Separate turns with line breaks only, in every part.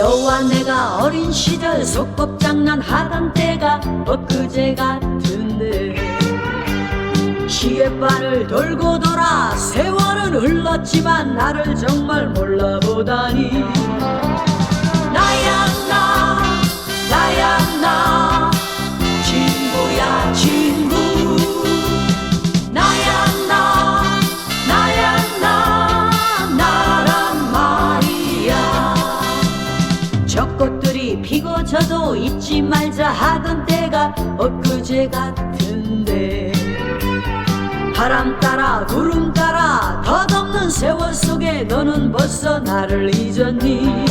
너와 내가 어린 시절 소꿉장난 하던 때가 엊그제 같은데. 시계바늘 돌고 돌아 세월은 흘렀지만 나를 정말 몰라보다니 져도 잊지 말자 하던 때가 엊그제 같은데. 바람 따라 구름 따라 덧없는 세월 속에 너는 벌써 나를 잊었니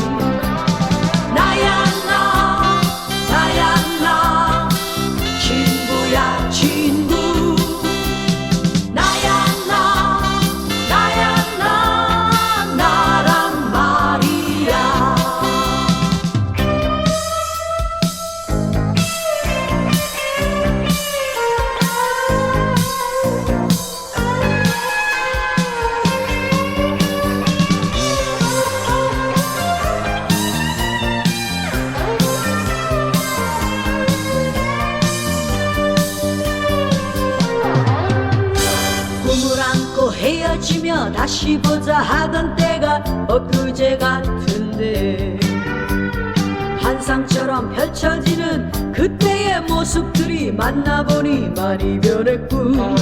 헤어지며 다시 보자 하던 때가 엊그제 같은데 환상처럼 펼쳐지는 그때의 모습들이 만나보니 많이 변했군